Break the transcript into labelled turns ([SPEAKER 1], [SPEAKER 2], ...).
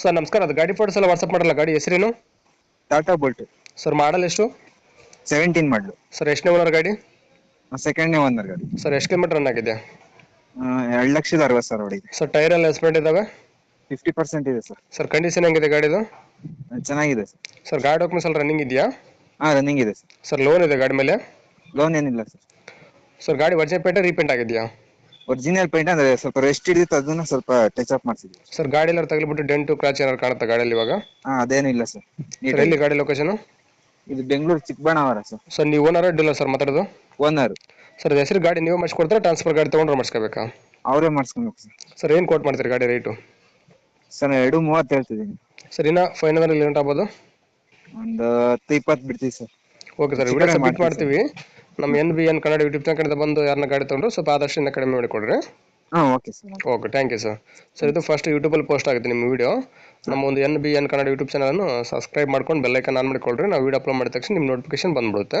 [SPEAKER 1] Sir ನಮಸ್ಕಾರ. ಅದು ಗಾಡಿ ಫೋಟೋಸ್ ಎಲ್ಲ ವಾಟ್ಸಪ್ ಮಾಡಲ್ಲ ಗಾಡಿ ಹೆಸರೇನು?
[SPEAKER 2] ಟಾಟಾ ಬೋಲ್ಟ್.
[SPEAKER 1] ಸರ್ ಮಾಡಲ್ ಎಷ್ಟು?
[SPEAKER 2] ಸೆವೆಂಟೀನ್ ಮಾಡಲು
[SPEAKER 1] ಸರ್ ಎಷ್ಟನೇ ಓನರ್ ಗಾಡಿ?
[SPEAKER 2] ಸೆಕೆಂಡ್ನೇ ಓನರ್ ಗಾಡಿ.
[SPEAKER 1] ಸರ್ ಎಷ್ಟು ಕಿಲೋಮೀಟರ್ ರನ್ ಆಗಿದೆ?
[SPEAKER 2] ಎರಡು ಲಕ್ಷದ ಅರವತ್ತು ಸರ್ ಹೊಡಿದೆ
[SPEAKER 1] ಸರ್ ಟೈರ್ ಎಲ್ಲ ಎಸ್ಪೆಂಟ್ ಇದಾವೆ
[SPEAKER 2] ಫಿಫ್ಟಿ ಪರ್ಸೆಂಟ್ ಇದೆ ಸರ್
[SPEAKER 1] ಸರ್ ಕಂಡೀಷನ್ ಹೆಂಗಿದೆ ಗಾಡಿದು?
[SPEAKER 2] ಚೆನ್ನಾಗಿದೆ ಸರ್
[SPEAKER 1] ಸರ್ ಗಾಡಿ ಡಾಕ್ಯುಮೆಂಟ್ಸ್ ಎಲ್ಲ ರನ್ನಿಂಗ್ ಇದೆಯಾ?
[SPEAKER 2] ಹಾಂ ರನ್ನಿಂಗ್ ಇದೆ ಸರ್
[SPEAKER 1] ಸರ್ ಲೋನ್ ಇದೆ ಗಾಡಿ ಮೇಲೆ?
[SPEAKER 2] ಲೋನ್ ಏನಿಲ್ಲ ಸರ್
[SPEAKER 1] ಸರ್ ಗಾಡಿ ವರ್ಜೆ ಪೇಟೆ ರೀಪೇಂಟ್ ಆಗಿದೆಯಾ?
[SPEAKER 2] ಒರಿಜಿನಲ್ ಪೇಂಟ್ ಅಂದ್ರೆ ಸ್ವಲ್ಪ ರೆಸ್ಟ್ ಹಿಡಿದಿತ್ತು ಅದನ್ನ ಸ್ವಲ್ಪ ಟಚ್ ಅಪ್ ಮಾಡಿಸಿದ್ವಿ.
[SPEAKER 1] ಸರ್ ಗಾಡಿ ಎಲ್ಲ ತಗಲಿಬಿಟ್ಟು ಡೆಂಟು ಕ್ರಾಚ್ ಏನಾರು ಕಾಣುತ್ತೆ ಗಾಡಿಯಲ್ಲಿ ಇವಾಗ?
[SPEAKER 2] ಆ ಅದೇನು ಇಲ್ಲ ಸರ್
[SPEAKER 1] ಸರ್ ಎಲ್ಲಿ ಗಾಡಿ ಲೊಕೇಶನ್
[SPEAKER 2] ಇದು ಬೆಂಗಳೂರು ಚಿಕ್ಕಬಣ್ಣವರ ಸರ್
[SPEAKER 1] ಸರ್ ನೀವು ಓನರ್ ಅಡ್ಡಿಲ್ಲ ಸರ್ ಮಾತಾಡೋದು?
[SPEAKER 2] ಓನರ್
[SPEAKER 1] ಸರ್ ಹೆಸರು ಗಾಡಿ ನೀವು ಮಾಡಿಸ್ಕೊಡ್ತಾರೆ ಟ್ರಾನ್ಸ್ಫರ್ ಗಾಡಿ ತೊಗೊಂಡ್ರೆ ಮಾಡಿಸ್ಕೋಬೇಕಾ?
[SPEAKER 2] ಅವರೇ ಮಾಡಿಸ್ಕೊಬೇಕು ಸರ್
[SPEAKER 1] ಸರ್ ಏನು ಕೋಟ್ ಮಾಡ್ತೀರಿ ಗಾಡಿ ರೇಟು
[SPEAKER 2] ಸರ್ ಎರಡು ಮೂವತ್ತು ಹೇಳ್ತಿದ್ದೀನಿ.
[SPEAKER 1] ಸರ್ ಇನ್ನು ಫೈನಲ್ ಏನು ಆಗ್ಬೋದು?
[SPEAKER 2] ಒಂದು ಹತ್ತು ಇಪ್ಪತ್ತು ಬಿಡ್ತೀವಿ sir
[SPEAKER 1] okay sir video submit
[SPEAKER 2] ಮಾಡ್ತೀವಿ.
[SPEAKER 1] ನಮ್ಮ N B N Kannada YouTube channel ಕಡೆಯಿಂದ ಬಂದು ಯಾರನ್ನ ಗಾಡಿ ತೊಗೊಂಡ್ರು ಸ್ವಲ್ಪ ಆದಷ್ಟು ಇನ್ನ ಕಡಿಮೆ ಮಾಡಿಕೊಡ್ರಿ.
[SPEAKER 2] ಹಾಂ okay sir
[SPEAKER 1] okay thank you sir sir ಇದು ಫಸ್ಟ್ ಯೂಟ್ಯೂಬಲ್ಲಿ ಪೋಸ್ಟ್ ಆಗುತ್ತೆ ನಿಮ್ಮ ವಿಡಿಯೋ ನಮ್ಮ ಒಂದು N B N Kannada YouTube ಚಾನಲನ್ನು ಸಬ್ಸ್ಕ್ರೈಬ್ ಮಾಡ್ಕೊಂಡು ಬೆಲ್ಲೈಕನ್ ಆನ್ ಮಾಡಿಕೊಳ್ರಿ. ನಾವು ವಿಡಿಯೋ ಅಪ್ಲೋಡ್ ಮಾಡಿದ ತಕ್ಷಣ ನಿಮ್ಮ ನೋಟಿಫಿಕೇಶನ್ ಬಂದ್ಬಿಡುತ್ತೆ.